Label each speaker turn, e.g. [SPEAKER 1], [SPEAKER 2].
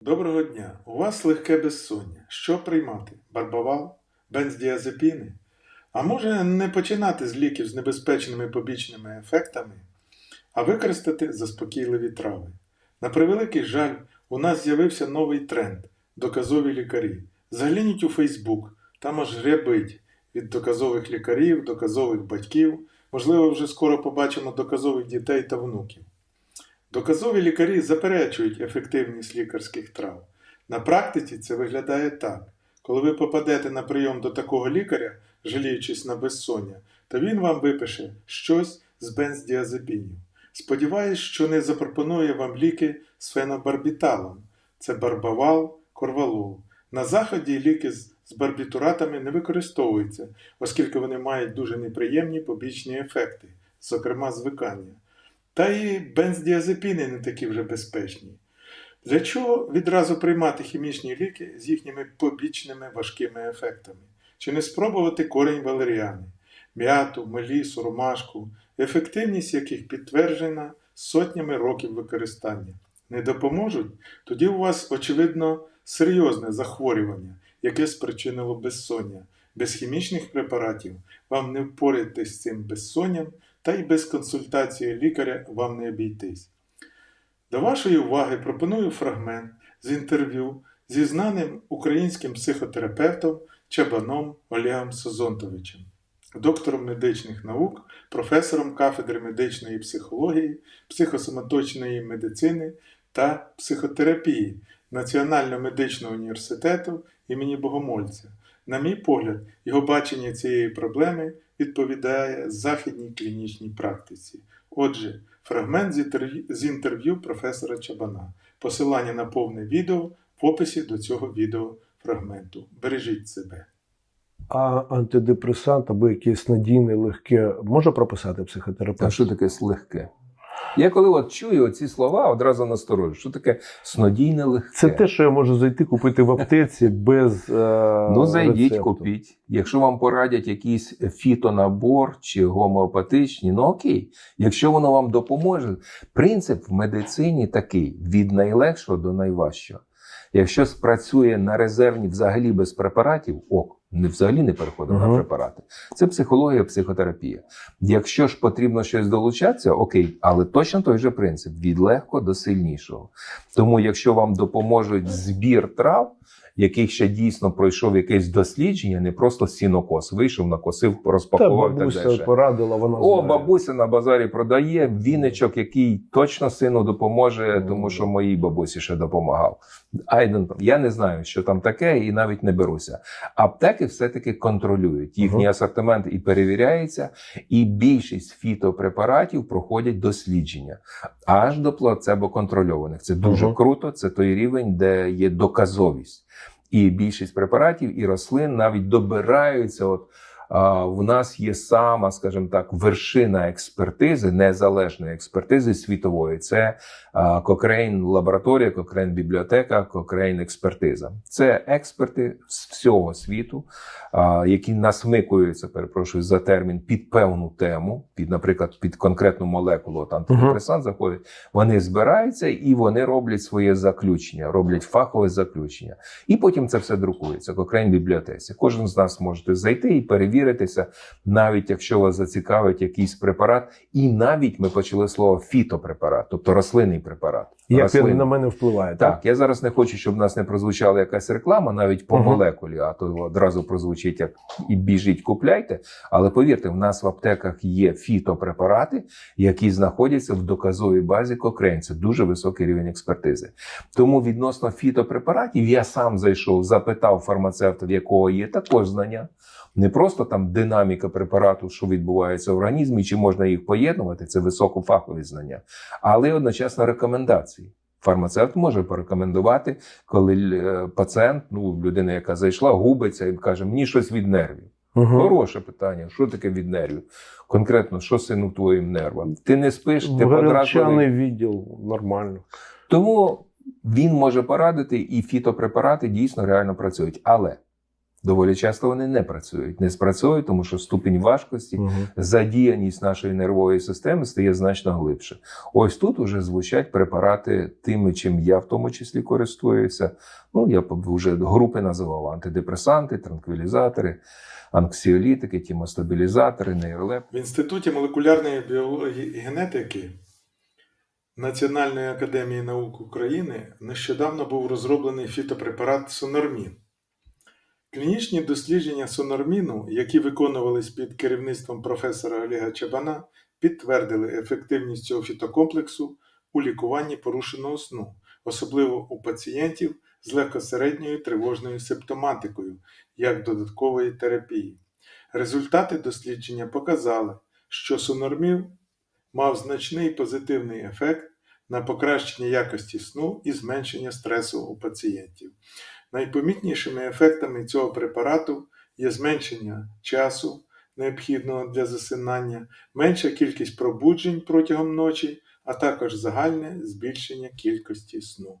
[SPEAKER 1] Доброго дня! У вас легке безсоння. Що приймати? Барбавал? Бенздіазепіни? А може не починати з ліків з небезпечними побічними ефектами, а використати заспокійливі трави. На превеликий жаль, у нас з'явився новий тренд доказові лікарі. Загляніть у Фейсбук, там аж рябить від доказових лікарів, доказових батьків. Можливо, вже скоро побачимо доказових дітей та внуків. Доказові лікарі заперечують ефективність лікарських трав. На практиці це виглядає так. Коли ви попадете на прийом до такого лікаря, жаліючись на безсоння, то він вам випише щось з бенздіазепінів. Сподіваюсь, що не запропонує вам ліки з фенобарбіталом. Це барбавал, корвалол. На заході ліки з барбітуратами не використовуються, оскільки вони мають дуже неприємні побічні ефекти, зокрема звикання. Та і бенздіазепіни не такі вже безпечні. Для чого відразу приймати хімічні ліки з їхніми побічними важкими ефектами? Чи не спробувати корінь валеріани, м'яту, мелісу, ромашку, ефективність яких підтверджена сотнями років використання? Не допоможуть? Тоді у вас, очевидно, серйозне захворювання, яке спричинило безсоння. Без хімічних препаратів вам не впораєтесь з цим безсонням, та й без консультації лікаря вам не обійтись. До вашої уваги пропоную фрагмент з інтерв'ю зі знаним українським психотерапевтом Чабаном Олегом Созонтовичем, доктором медичних наук, професором кафедри медичної психології, психосоматичної медицини та психотерапії Національного медичного університету імені Богомольця. На мій погляд, його бачення цієї проблеми відповідає західній клінічній практиці. Отже, фрагмент з інтерв'ю- професора Чабана. Посилання на повне відео в описі до цього відеофрагменту. Бережіть себе.
[SPEAKER 2] А антидепресант або якесь надійне легке може прописати психотерапевт?
[SPEAKER 3] А що таке легке? Я коли от чую ці слова, одразу насторожу. Що таке снодійне легке?
[SPEAKER 2] Це те, що я можу зайти купити в аптеці без. Е,
[SPEAKER 3] Ну, зайдіть,
[SPEAKER 2] рецепту.
[SPEAKER 3] купіть. Якщо вам порадять якийсь фітонабор чи гомеопатичні, ну окей. Якщо воно вам допоможе, принцип в медицині такий: від найлегшого до найважчого. Якщо спрацює на резервні взагалі без препаратів, ок, не взагалі не переходимо
[SPEAKER 2] -huh.
[SPEAKER 3] на препарати. Це психологія, психотерапія. Якщо ж потрібно щось долучатися, окей, але точно той же принцип від легко до сильнішого. Тому, якщо вам допоможуть збір трав, який ще дійсно пройшов якесь дослідження, не просто сінокос, вийшов, накосив,
[SPEAKER 2] Та
[SPEAKER 3] розпакував і так
[SPEAKER 2] бабуся
[SPEAKER 3] далі.
[SPEAKER 2] порадила, вона
[SPEAKER 3] О,
[SPEAKER 2] знає.
[SPEAKER 3] бабуся на базарі продає віничок, який точно сину допоможе, тому що моїй бабусі ще допомагав. Know. Я не знаю, що там таке, і навіть не беруся. Аптеки все-таки контролюють їхній
[SPEAKER 2] Мгм.
[SPEAKER 3] асортимент і перевіряється, і більшість фітопрепаратів проходять дослідження аж до плацебо контрольованих. Це дуже
[SPEAKER 2] Мгм.
[SPEAKER 3] круто. Це той рівень, де є доказовість. І більшість препаратів і рослин навіть добираються. От в нас є сама, скажімо так, вершина експертизи, незалежної експертизи світової. Це Кокрейн лабораторія, Кокрейн бібліотека, Кокрейн експертиза. Це експерти з всього світу, які насмикуються, перепрошую за термін, під певну тему, під, наприклад, під конкретну молекулу от антидепресант заходить. Вони збираються і вони роблять своє заключення, роблять фахове заключення. І потім це все друкується. Кокрейн бібліотеці. Кожен з нас може зайти і перевіритися, навіть якщо вас зацікавить якийсь препарат, і навіть ми почали слово фітопрепарат, тобто рослинний препарат.
[SPEAKER 2] Як
[SPEAKER 3] Рослинний.
[SPEAKER 2] він на мене впливає?
[SPEAKER 3] Так, я зараз не хочу, щоб в нас не прозвучала якась реклама, навіть по
[SPEAKER 2] Мгм.
[SPEAKER 3] молекулі, а то одразу прозвучить як і біжіть, купляйте. Але повірте, в нас в аптеках є фітопрепарати, які знаходяться в доказовій базі Cochrane. Це дуже високий рівень експертизи. Тому відносно фітопрепаратів я сам зайшов, запитав фармацевта, в якого є також знання. Не просто там динаміка препарату, що відбувається в організмі, чи можна їх поєднувати, це високофахові знання, але одночасно рекомендації. Фармацевт може порекомендувати, коли е, пацієнт, ну людина, яка зайшла, губиться і каже: мені щось від нервів.
[SPEAKER 2] Угу.
[SPEAKER 3] Хороше питання, що таке від нервів? Конкретно, що сину твоїм нервам? Ти не спиш, ти подразливий.
[SPEAKER 2] відділ нормально.
[SPEAKER 3] Тому він може порадити, і фітопрепарати дійсно реально працюють. Але Доволі часто вони не працюють. Не спрацьовують, тому що ступінь важкості,
[SPEAKER 2] Мгм.
[SPEAKER 3] задіяність нашої нервової системи стає значно глибше. Ось тут уже звучать препарати тими, чим я в тому числі користуюся. Ну, я б вже групи називав антидепресанти, транквілізатори, анксіолітики, тімостабілізатори, нейролеп.
[SPEAKER 1] В Інституті молекулярної біології і генетики Національної академії наук України нещодавно був розроблений фітопрепарат Сонормін. Клінічні дослідження сонорміну, які виконувались під керівництвом професора Олега Чабана, підтвердили ефективність цього фітокомплексу у лікуванні порушеного сну, особливо у пацієнтів з легкосередньою тривожною симптоматикою, як додаткової терапії. Результати дослідження показали, що сонормів мав значний позитивний ефект на покращення якості сну і зменшення стресу у пацієнтів. Найпомітнішими ефектами цього препарату є зменшення часу, необхідного для засинання, менша кількість пробуджень протягом ночі, а також загальне збільшення кількості сну.